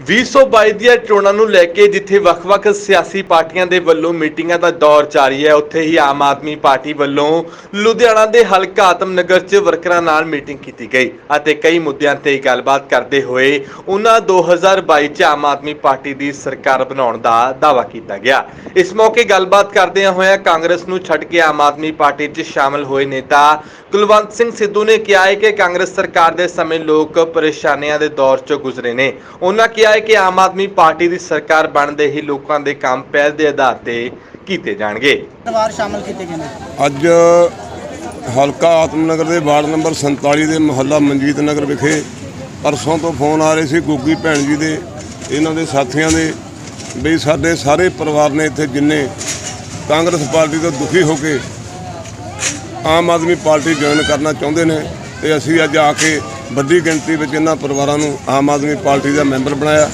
2022 ਦੀਆਂ ਚੋਣਾਂ ਨੂੰ ਲੈ ਕੇ ਜਿੱਥੇ ਵੱਖ-ਵੱਖ ਸਿਆਸੀ ਪਾਰਟੀਆਂ ਦੇ ਵੱਲੋਂ ਮੀਟਿੰਗਾਂ ਦਾ ਦੌਰ ਜਾਰੀ ਹੈ, ਉੱਥੇ ਹੀ ਆਮ ਆਦਮੀ ਪਾਰਟੀ ਵੱਲੋਂ ਲੁਧਿਆਣਾ ਦੇ ਹਲਕਾ ਆਤਮਨਗਰ 'ਚ ਵਰਕਰਾਂ ਨਾਲ ਮੀਟਿੰਗ ਕੀਤੀ ਗਈ ਅਤੇ ਕਈ ਮੁੱਦਿਆਂ ਤੇ ਗੱਲਬਾਤ ਕਰਦੇ ਹੋਏ ਉਹਨਾਂ 2022 'ਚ ਆਮ ਆਦਮੀ ਪਾਰਟੀ ਦੀ ਸਰਕਾਰ ਬਣਾਉਣ ਦਾ ਦਾਅਵਾ ਕੀਤਾ ਗਿਆ। ਇਸ ਮੌਕੇ ਗੱਲਬਾਤ ਕਰਦਿਆਂ ਹੋਇਆਂ ਕਾਂਗਰਸ ਨੂੰ ਛੱਡ ਕੇ ਆਮ ਆਦਮੀ ਪਾਰਟੀ 'ਚ ਸ਼ਾਮਲ ਹੋਏ ਨੇਤਾ ਕੁਲਵੰਤ ਸਿੰਘ ਸਿੱਧੂ ਨੇ ਕਿਹਾ ਹੈ ਕਿ ਕਾਂਗਰਸ ਸਰਕਾਰ ਦੇ ਸਮੇਂ ਲੋਕ ਪਰੇਸ਼ਾਨੀਆਂ ਦੇ ਦੌਰ 'ਚੋਂ ਗੁਜ਼ਰੇ ਨੇ। ਉਹਨਾਂ ਕਿਹਾ ਹੈ ਕਿ ਆਮ ਆਦਮੀ ਪਾਰਟੀ ਦੀ ਸਰਕਾਰ ਬਣਦੇ ਹੀ ਲੋਕਾਂ ਦੇ ਕੰਮ ਪਹਿਲ ਦੇ ਆਧਾਰ ਤੇ ਕੀਤੇ ਜਾਣਗੇ। ਪਰਿਵਾਰ ਸ਼ਾਮਲ ਕੀਤੇ ਗਏ ਨੇ। ਅੱਜ ਹਲਕਾ ਆਤਮਨਗਰ ਦੇ ਵਾਰਡ ਨੰਬਰ 47 ਦੇ ਮੁਹੱਲਾ ਮਨਜੀਤ ਨਗਰ ਵਿਖੇ ਪਰਸੋਂ ਤੋਂ ਫੋਨ ਆ ਰਹੇ ਸੀ ਗੁੱਗੀ ਭੈਣ ਜੀ ਦੇ ਇਹਨਾਂ ਦੇ ਸਾਥੀਆਂ ਦੇ ਵੀ ਸਾਡੇ ਸਾਰੇ ਪਰਿਵਾਰ ਨੇ ਇੱਥੇ ਜਿੰਨੇ ਕਾਂਗਰਸ ਪਾਰਟੀ ਤੋਂ ਦੁਖੀ ਹੋ ਕੇ ਆਮ ਆਦਮੀ ਪਾਰਟੀ ਜੁਆਇਨ ਕਰਨਾ ਚਾਹੁੰਦੇ ਨੇ ਤੇ ਅਸੀਂ ਅੱਜ ਆ ਕੇ ਵੱਡੀ ਗਿਣਤੀ ਵਿੱਚ ਇਹਨਾਂ ਪਰਿਵਾਰਾਂ ਨੂੰ ਆਮ ਆਦਮੀ ਪਾਰਟੀ ਦਾ ਮੈਂਬਰ ਬਣਾਇਆ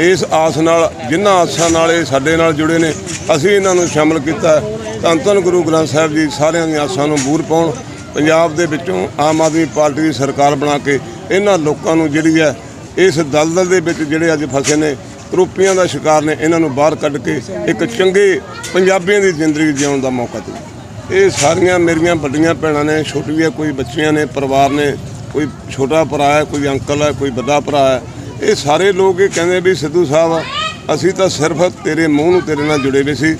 ਇਸ ਆਸ ਨਾਲ ਜਿਨ੍ਹਾਂ ਆਸਾਂ ਨਾਲ ਇਹ ਸਾਡੇ ਨਾਲ ਜੁੜੇ ਨੇ, ਅਸੀਂ ਇਹਨਾਂ ਨੂੰ ਸ਼ਾਮਲ ਕੀਤਾ ਹੈ। ਧੰਨ ਧੰਨ ਗੁਰੂ ਗ੍ਰੰਥ ਸਾਹਿਬ ਜੀ, ਸਾਰਿਆਂ ਦੀਆਂ ਆਸਾਂ ਨੂੰ ਬੂਰ ਪਾਉਣ, ਪੰਜਾਬ ਦੇ ਵਿੱਚੋਂ ਆਮ ਆਦਮੀ ਪਾਰਟੀ ਦੀ ਸਰਕਾਰ ਬਣਾ ਕੇ ਇਹਨਾਂ ਲੋਕਾਂ ਨੂੰ ਜਿਹੜੀ ਹੈ, ਇਸ ਦਲਦਲ ਦੇ ਵਿੱਚ ਜਿਹੜੇ ਅੱਜ ਫਸੇ ਨੇ, ਕਰੋਪੀਆਂ ਦਾ ਸ਼ਿਕਾਰ ਨੇ, ਇਹਨਾਂ ਨੂੰ ਬਾਹਰ ਕੱਢ ਕੇ ਇੱਕ ਚੰਗੇ ਪੰਜਾਬੀਆਂ ਦੀ ਜ਼ਿੰਦਗੀ ਜਿਉਣ ਦਾ ਮੌਕਾ ਦਿਓ ਇਹ ਸਾਰੀਆਂ ਮੇਰੀਆਂ ਵੱਡੀਆਂ ਭੈਣਾਂ ਨੇ, ਛੋਟੀਆਂ ਕੋਈ ਬੱਚੀਆਂ ਨੇ, ਪਰਿਵਾਰ ਨੇ ਕੋਈ ਛੋਟਾ ਭਰਾ ਹੈ ਕੋਈ ਅੰਕਲ ਹੈ ਕੋਈ ਵੱਡਾ ਭਰਾ ਹੈ ਇਹ ਸਾਰੇ ਲੋਕ ਇਹ ਕਹਿੰਦੇ ਵੀ ਸਿੱਧੂ ਸਾਹਿਬ ਅਸੀਂ ਤਾਂ ਸਿਰਫ ਤੇਰੇ ਮੂੰਹ ਨੂੰ ਤੇਰੇ ਨਾਲ ਜੁੜੇ ਹੋਏ ਸੀ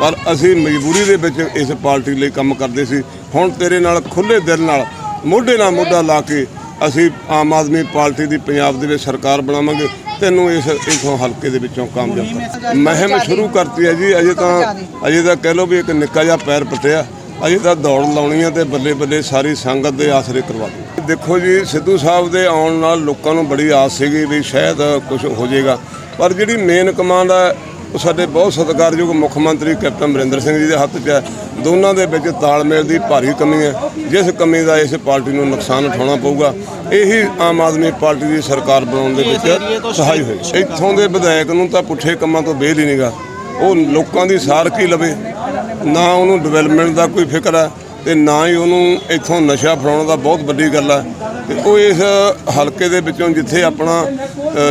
ਪਰ ਅਸੀਂ ਮਜਬੂਰੀ ਦੇ ਵਿੱਚ ਇਸ ਪਾਰਟੀ ਲਈ ਕੰਮ ਕਰਦੇ ਸੀ। ਹੁਣ ਤੇਰੇ ਨਾਲ ਖੁੱਲੇ ਦਿਲ ਨਾਲ ਮੋਢੇ ਨਾਲ ਮੋਢਾ ਲਾ ਕੇ ਅਸੀਂ ਆਮ ਆਦਮੀ ਪਾਰਟੀ ਦੀ ਪੰਜਾਬ ਦੇ ਵਿੱਚ ਸਰਕਾਰ ਬਣਾਵਾਂਗੇ ਤੈਨੂੰ ਇਸ ਇਥੋਂ ਹਲਕੇ ਦੇ ਵਿੱਚੋਂ ਕਾਮਯਾਬ ਕਰ ਮਹਿਮ ਸ਼ੁਰੂ ਕਰਤੀ ਹੈ ਜੀ ਅਜੇ ਤਾਂ ਅਜੇ ਤਾਂ ਕਹਿ ਲਓ ਵੀ ਇੱਕ ਨਿੱਕਾ ਜਿਹਾ ਪੈਰ ਪਟਿਆ। ਅਜੇ ਤਾਂ ਦੌੜ ਲਾਉਣੀ ਹੈ ਤੇ ਬੱਲੇ ਬੱਲੇ ਸਾਰੀ ਸੰਗਤ ਦੇ ਆਸਰੇ ਕਰਵਾ ਦਿਓ ਦੇਖੋ ਜੀ ਸਿੱਧੂ ਸਾਹਿਬ ਦੇ ਆਉਣ ਨਾਲ ਲੋਕਾਂ ਨੂੰ ਬੜੀ ਆਸ ਸੀਗੀ ਵੀ ਸ਼ਾਇਦ ਕੁਝ ਹੋ ਜਾਏਗਾ। ਪਰ ਜਿਹੜੀ ਮੇਨ ਕਮਾਂਡ ਹੈ ਉਹ ਸਾਡੇ ਬਹੁਤ ਸਤਿਕਾਰਯੋਗ ਮੁੱਖ ਮੰਤਰੀ ਕੈਪਟਨ ਅਮਰਿੰਦਰ ਸਿੰਘ ਜੀ ਦੇ ਹੱਥ 'ਚ ਹੈ ਦੋਨਾਂ ਦੇ ਵਿੱਚ ਤਾਲਮੇਲ ਦੀ ਭਾਰੀ ਕਮੀ ਹੈ। ਜਿਸ ਕਮੀ ਦਾ ਇਸ ਪਾਰਟੀ ਨੂੰ ਨੁਕਸਾਨ ਉਠਾਉਣਾ ਪਊਗਾ ਇਹੀ ਆਮ ਆਦਮੀ ਪਾਰਟੀ ਦੀ ਸਰਕਾਰ ਬਣਾਉਣ ਦੇ ਵਿੱਚ ਸਹਾਈ ਹੋਈ। ਇੱਥੋਂ ਦੇ ਵਿਧਾਇਕ ਨੂੰ ਤਾਂ ਪੁੱਠੇ ਕੰਮਾਂ ਤੋਂ ਬੇਲ ਹੀ ਨਹੀਂਗਾ ਉਹ ਲੋਕਾਂ ਦੀ ਸਾਰ ਕੀ ਲਵੇ? ਨਾ ਉਹਨੂੰ ਡਿਵੈਲਪਮੈਂਟ ਦਾ ਕੋਈ ਫਿਕਰ ਹੈ ਤੇ ਨਾ ਹੀ ਉਹਨੂੰ ਇੱਥੋਂ ਨਸ਼ਾ ਫੜਾਉਣ ਦਾ ਬਹੁਤ ਵੱਡੀ ਗੱਲ ਹੈ ਤੇ ਉਹ ਇਸ ਹਲਕੇ ਦੇ ਵਿੱਚੋਂ ਜਿੱਥੇ ਆਪਣਾ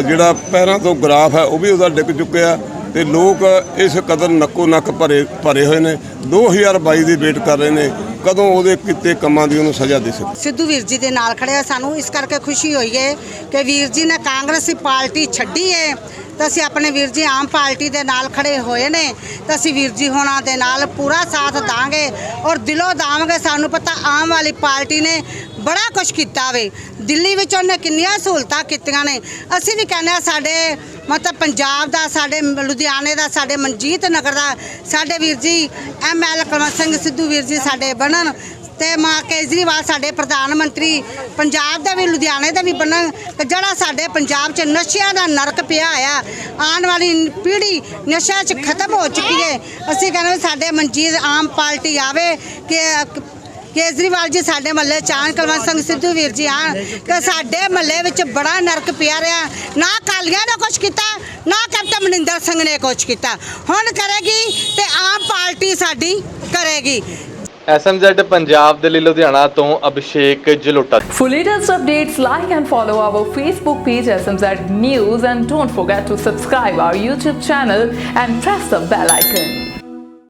ਜਿਹੜਾ ਪੈਰਾਂ ਤੋਂ ਗ੍ਰਾਫ ਹੈ, ਉਹ ਵੀ ਉਹਦਾ ਡਿੱਗ ਚੁੱਕਿਆ। ਤੇ ਲੋਕ ਇਸ ਕਦਰ ਨੱਕੋ ਨੱਕ ਭਰੇ ਭਰੇ ਹੋਏ ਨੇ। 2022 ਦੀ ਵੇਟ ਕਰ ਰਹੇ ਨੇ। ਕਦੋਂ ਉਹਦੇ ਕੀਤੇ ਕੰਮਾਂ ਦੀ ਉਹਨੂੰ ਸਜ਼ਾ ਦੇ ਸਕੇ ਸਿੱਧੂ ਵੀਰ ਜੀ ਦੇ ਨਾਲ ਖੜਿਆ ਸਾਨੂੰ। ਇਸ ਕਰਕੇ ਖੁਸ਼ੀ ਹੋਈ ਹੈ ਕਿ ਵੀਰ ਜੀ ਨੇ ਕਾਂਗਰਸੀ ਪਾਰਟੀ ਛੱਡੀ ਹੈ। ਤਾਂ ਅਸੀਂ ਆਪਣੇ ਵੀਰ ਜੀ ਆਮ ਪਾਰਟੀ ਦੇ ਨਾਲ ਖੜੇ ਹੋਏ ਨੇ। ਤਾਂ ਅਸੀਂ ਵੀਰ ਜੀ ਹੋਣਾ ਦੇ ਨਾਲ ਪੂਰਾ ਸਾਥ ਦਾਂਗੇ ਔਰ ਦਿਲੋਂ ਦਾਵਾਂਗੇ, ਸਾਨੂੰ ਪਤਾ ਆਮ ਵਾਲੀ ਪਾਰਟੀ ਨੇ ਬੜਾ ਕੁਝ ਕੀਤਾ ਵੇ। ਦਿੱਲੀ ਵਿੱਚ ਉਹਨੇ ਕਿੰਨੀਆਂ ਸਹੂਲਤਾਂ ਕੀਤੀਆਂ ਨੇ। ਅਸੀਂ ਵੀ ਕਹਿੰਦੇ ਆ ਸਾਡੇ ਮਤਲਬ ਪੰਜਾਬ ਦਾ, ਸਾਡੇ ਲੁਧਿਆਣੇ ਦਾ, ਸਾਡੇ ਮਨਜੀਤ ਨਗਰ ਦਾ, ਸਾਡੇ ਵੀਰ ਜੀ ਐਮਐਲ ਕੁਲਵੰਤ ਸਿੰਘ ਸਿੱਧੂ ਵੀਰ ਜੀ ਸਾਡੇ ਬਣਨ। ਤੇ ਮਾਂ ਕੇਜਰੀਵਾਲ ਸਾਡੇ ਪ੍ਰਧਾਨ ਮੰਤਰੀ, ਪੰਜਾਬ ਦਾ ਵੀ, ਲੁਧਿਆਣੇ ਦਾ ਵੀ ਬਣਨ ਤੇ ਜਿਹੜਾ ਸਾਡੇ ਪੰਜਾਬ 'ਚ ਨਸ਼ਿਆਂ ਦਾ ਨਰਕ ਪਿਆ ਆ ਆਉਣ ਵਾਲੀ ਪੀੜ੍ਹੀ ਨਸ਼ਿਆਂ 'ਚ ਖਤਮ ਹੋ ਚੁੱਕੀ ਹੈ। ਅਸੀਂ ਕਹਿੰਦੇ ਵੀ ਸਾਡੇ ਮਨਜੀਤ ਆਮ ਪਾਰਟੀ ਆਵੇ, ਕਿ, ਕੇਜਰੀਵਾਲ ਜੀ ਸਾਡੇ ਮਹੱਲੇ ਚਾਨ ਕੁਲਵੰਤ ਸਿੰਘ ਸਿੱਧੂ ਵੀਰ ਜੀ ਆਣ ਕਿ ਸਾਡੇ ਮਹੱਲੇ ਵਿੱਚ ਬੜਾ ਨਰਕ ਪਿਆ ਰਿਹਾ। ਨਾ ਕਾਲੀਆਂ ਨੇ ਕੁਝ ਕੀਤਾ, ਨਾ ਕੈਪਟਨ ਮਨਿੰਦਰ ਸਿੰਘ ਨੇ ਕੁਝ ਕੀਤਾ। ਹੁਣ ਕਰੇਗੀ ਤੇ ਆਮ ਪਾਰਟੀ ਸਾਡੀ ਕਰੇਗੀ। ਐਸਐਮਜ਼ੈਡ ਪੰਜਾਬ ਦੇ ਲਈ ਲੁਧਿਆਣਾ ਤੋਂ Abhishek Jalota For latest updates, like and follow our Facebook page SMZ News and don't forget to subscribe our YouTube channel and press the bell icon.